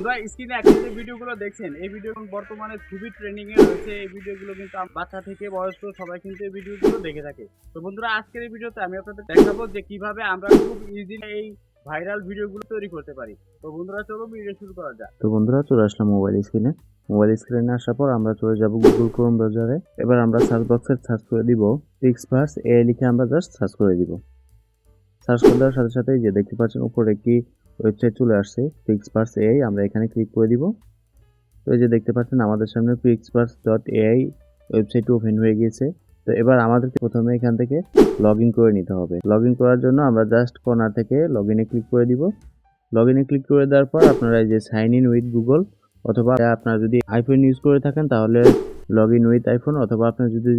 বন্ধুরা স্ক্রিনে এখন ভিডিওগুলো দেখছেন, এই ভিডিও বর্তমানে খুবই ট্রেন্ডিং এ রয়েছে। এই ভিডিওগুলো কিন্তু বাচ্চা থেকে বয়স্ক সবাই কিন্তু এই ভিডিওগুলো দেখে থাকে। তো বন্ধুরা, আজকের এই ভিডিওতে আমি আপনাদের দেখাবো যে কীভাবে আমরা খুব ইজিলি এই ভাইরাল ভিডিওগুলো তৈরি করতে পারি। তো বন্ধুরা, চলো ভিডিও শুরু করা যাক। তো বন্ধুরা, চলে আসলাম মোবাইল স্ক্রিনে মোবাইল স্ক্রিনে আসার পর আমরা চলে যাব গুগল ক্রোম ব্রাউজারে এবার আমরা সার্চ বক্সে সার্চ করে দিব পিক্সভার্স এ লিখে আমরা জাস্ট সার্চ করে দিব। সার্চ করে দেওয়ার সাথে সাথে যে দেখতে পাচ্ছেন, উপরে একটি ওয়েবসাইট চলে আসছে পিক্সভার্স এআই আমরা এখানে ক্লিক করে দিব। তো এই যে দেখতে পাচ্ছেন, আমাদের সামনে পিক্সভার্স ডট এআই ওয়েবসাইটটি ওপেন হয়ে গিয়েছে। তো এবার আমাদেরকে প্রথমে এখান থেকে লগ করে নিতে হবে। লগ করার জন্য আমরা জাস্ট কর্নার থেকে লগ ক্লিক করে দিব। লগ ক্লিক করে দেওয়ার পর আপনারা এই যে সাইন ইন উইথ গুগল অথবা আপনারা যদি আইফোন ইউজ করে থাকেন, তাহলে লগ ইন উইথ আইফোন অথবা আপনার যদি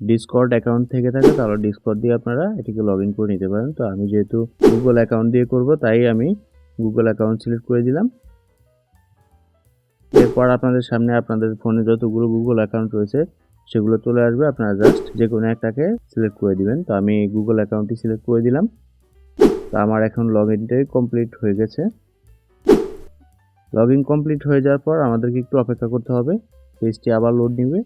ডিসকর্ড অ্যাকাউন্ট থেকে থাকে, তাহলে ডিসকর্ড দিয়ে আপনারা এটিকে লগ ইন করে নিতে পারেন। তো আমি যেহেতু গুগল অ্যাকাউন্ট দিয়ে করব, তাই আমি গুগল অ্যাকাউন্ট সিলেক্ট করে দিলাম। এরপর আপনাদের সামনে আপনাদের ফোনে যতগুলো গুগল অ্যাকাউন্ট রয়েছে, সেগুলো চলে আসবে। আপনারা জাস্ট যে কোনো একটাকে সিলেক্ট করে দিবেন। তো আমি গুগল অ্যাকাউন্টটি সিলেক্ট করে দিলাম। তো আমার এখন লগ ইনটাই কমপ্লিট হয়ে গেছে। লগ ইন কমপ্লিট হয়ে যাওয়ার পর আমাদেরকে একটু অপেক্ষা করতে হবে। পেজটি আবার লোড নেবে।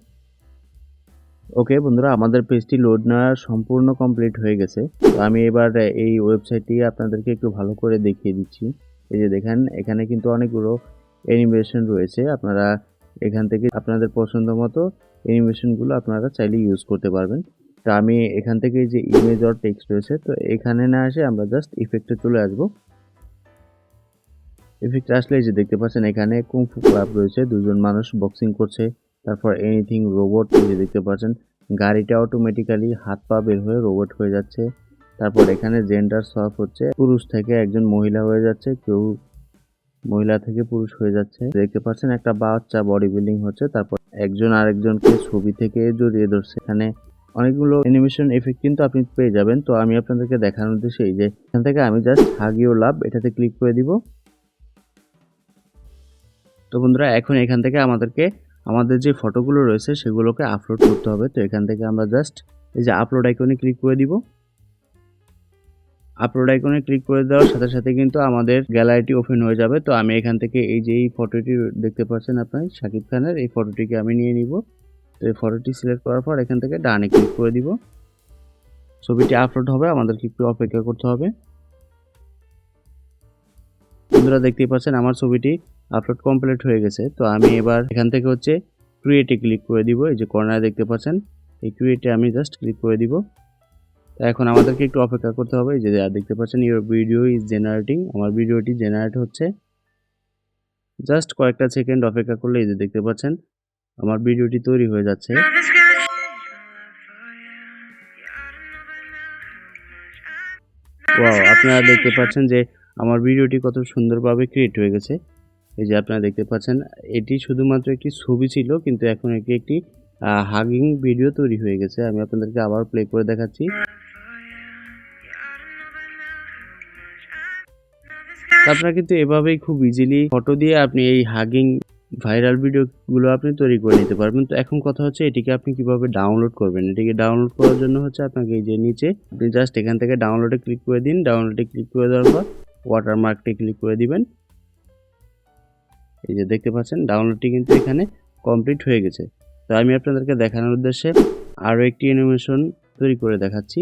ওকে বন্ধুরা, আমাদের পেজটি লোড নেওয়া সম্পূর্ণ কমপ্লিট হয়ে গেছে। তো আমি এবার এই ওয়েবসাইটটি আপনাদেরকে একটু ভালো করে দেখিয়ে দিচ্ছি। এই যে দেখেন, এখানে কিন্তু অনেকগুলো অ্যানিমেশন রয়েছে। আপনারা এখান থেকে আপনাদের পছন্দ মতো অ্যানিমেশনগুলো আপনারা চাইলে ইউজ করতে পারবেন। তো আমি এখান থেকে যে ইমেজ অর টেক্সট রয়েছে, তো এখানে না এসে আমরা জাস্ট ইফেক্টে চলে আসব। ইফেক্ট আসলে যে দেখতে পাচ্ছেন, এখানে কুংফু ক্লাব রয়েছে। দুজন মানুষ বক্সিং করছে। তারপর এনিথিং রোবট এই যে দেখতে পাচ্ছেন, গাড়িটা অটোমেটিক্যালি হাত পা বের হয়ে রোবট হয়ে যাচ্ছে। তারপর এখানে জেন্ডার সফ হচ্ছে, পুরুষ থেকে একজন মহিলা হয়ে যাচ্ছে, কেউ মহিলা থেকে পুরুষ হয়ে যাচ্ছে। দেখতে পাচ্ছেন একটা বাচ্চা বডি বিল্ডিং হচ্ছে, তারপর একজন আরেকজনকে ছবি থেকে জড়িয়ে ধরছে। এখানে অনেকগুলো অ্যানিমেশন এফেক্ট কিন্তু আপনি পেয়ে যাবেন। তো আমি আপনাদেরকে দেখানোর উদ্দেশ্যে এই যে, এখান থেকে আমি জাস্ট হাগিও লাভ এটাতে ক্লিক করে দিব। তো বন্ধুরা, এখন এখান থেকে আমাদেরকে আমাদের যে ফটোগুলো রয়েছে সেগুলোকে আপলোড করতে হবে। তো এখান থেকে আমরা জাস্ট এই যে আপলোড আইকনে ক্লিক করে দিব। আপলোড আইকনে ক্লিক করে দেওয়ার সাথে সাথে কিন্তু আমাদের গ্যালারিটি ওপেন হয়ে যাবে। তো আমি এখান থেকে এই যে এই ফটোটি দেখতে পাচ্ছেন আপনার শাকিব খানের, এই ফটোটিকে আমি নিয়ে নিব। তো এই ফটোটি সিলেক্ট করার পর এখান থেকে ডানে ক্লিক করে দিব। ছবিটি আপলোড হবে, আমাদেরকে একটু অপেক্ষা করতে হবে। বন্ধুরা দেখতেই পাচ্ছেন আমার ছবিটি আপলোড কমপ্লিট হয়ে গেছে। তো আমি এবার এখান থেকে হচ্ছে ক্রিয়েটে ক্লিক করে দিব। এই যে কর্নারে দেখতে পাচ্ছেন, এই ক্রিয়েটে আমি জাস্ট ক্লিক করে দিব। এখন আমাদেরকে একটু অপেক্ষা করতে হবে। যে দেখতে পাচ্ছেন ইউর ভিডিও ইজ জেনারেটিং আমার ভিডিওটি জেনারেট হচ্ছে। জাস্ট কয়েকটা সেকেন্ড অপেক্ষা করলে এই যে দেখতে পাচ্ছেন, আমার ভিডিওটি তৈরি হয়ে যাচ্ছে। আপনারা দেখতে পাচ্ছেন যে আমার ভিডিওটি কত সুন্দরভাবে ক্রিয়েট হয়ে গেছে। এই যে আপনারা দেখতে পাচ্ছেন, এটি শুধুমাত্র একটি ছবি ছিল, কিন্তু এখন এটি একটি হাগিং ভিডিও তৈরি হয়ে গেছে। আমি আপনাদেরকে আবার প্লে করে দেখাচ্ছি। আপনারা কিন্তু এভাবেই খুব ইজিলি ফটো দিয়ে আপনি এই হাগিং ভাইরাল ভিডিওগুলো আপনি তৈরি করে নিতে পারবেন। তো এখন কথা হচ্ছে, এটিকে আপনি কীভাবে ডাউনলোড করবেন? এটিকে ডাউনলোড করার জন্য হচ্ছে আপনাকে এই যে নিচে, আপনি জাস্ট এখান থেকে ডাউনলোডে ক্লিক করে দিন। ডাউনলোডে ক্লিক করে দেওয়ার পর ওয়াটারমার্কটি ক্লিক করে দিবেন। এই যে দেখতে পাচ্ছেন ডাউনলোডটি কিন্তু এখানে কমপ্লিট হয়ে গেছে। তো আমি আপনাদেরকে দেখানোর উদ্দেশ্যে আরও একটি অ্যানিমেশন তৈরি করে দেখাচ্ছি।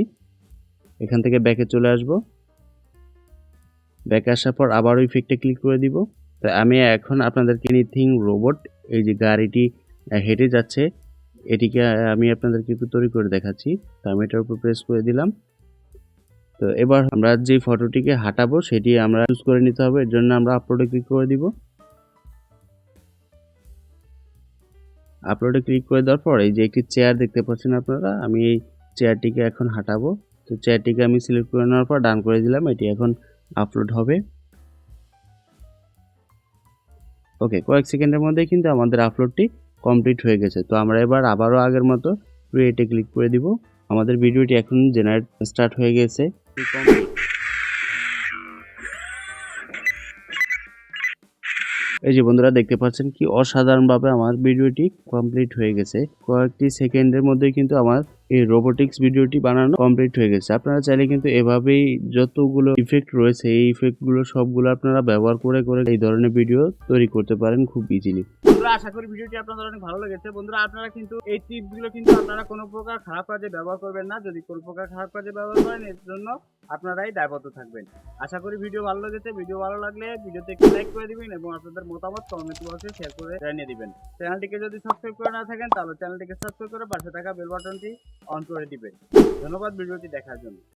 এখান থেকে ব্যাকে চলে আসব। ব্যাকে আসার পর আবারও ইফেক্টে ক্লিক করে দিব। তো আমি এখন আপনাদেরকে এনিথিং রোবট এই যে গাড়িটি হেঁটে যাচ্ছে, এটিকে আমি আপনাদেরকে একটু তৈরি করে দেখাচ্ছি। তো আমি এটার উপর প্রেস করে দিলাম। তো এবার আমরা যে ফটোটিকে হাঁটাবো, সেটি আমরা চুজ করে নিতে হবে। এর জন্য আমরা আপলোডে ক্লিক করে দিব। আপলোডে ক্লিক করে দেওয়ার পর এই যে একটি চেয়ার দেখতে পাচ্ছেন আপনারা, আমি এই চেয়ারটিকে এখন হাঁটাবো। তো চেয়ারটিকে আমি সিলেক্ট করে নেওয়ার পর ডান করে দিলাম, এটি এখন আপলোড হবে। ওকে কয়েক সেকেন্ডের মধ্যে কিন্তু আমাদের আপলোডটি কমপ্লিট হয়ে গেছে। তো আমরা এবার আবারও আগের মতো ক্রিয়েটে ক্লিক করে দিব। আমাদের ভিডিওটি এখন জেনারেট স্টার্ট হয়ে গেছে। এই যে বন্ধুরা দেখতে পাচ্ছেন কি অসাধারণভাবে আমার ভিডিওটি কমপ্লিট হয়ে গেছে। কয়েকটি সেকেন্ডের মধ্যেই কিন্তু আমার এই রোবোটিক্স ভিডিওটি বানানো কমপ্লিট হয়ে গেছে। আপনারা চাইলে কিন্তু এভাবেই যতগুলো ইফেক্ট রয়েছে, এই ইফেক্টগুলো সবগুলো আপনারা ব্যবহার করে করে এই ধরনের ভিডিও তৈরি করতে পারেন খুব ইজিলি আশা করি ভিডিওটি আপনাদের অনেক ভালো লেগেছে। বন্ধুরা, আপনারা কিন্তু এই টিপসগুলো কিন্তু আপনারা কোনো প্রকার খারাপ কাজে ব্যবহার করবেন না। যদি কোনো প্রকার খারাপ কাজে ব্যবহার করেন, এর জন্য আপনারাই দায়বদ্ধ থাকবেন। আশা করি ভিডিও ভালো লেগেছে। ভিডিও ভালো লাগলে ভিডিওতে একটি লাইক করে দিবেন এবং আপনাদের মতামত কমেন্ট বক্সে শেয়ার করে জানিয়ে দিবেন। চ্যানেলটিকে যদি সাবস্ক্রাইব করে না থাকেন, তাহলে চ্যানেলটিকে সাবস্ক্রাইব করে পাশে থাকা বেল বাটনটি অন করে দিবেন। ধন্যবাদ ভিডিওটি দেখার জন্য।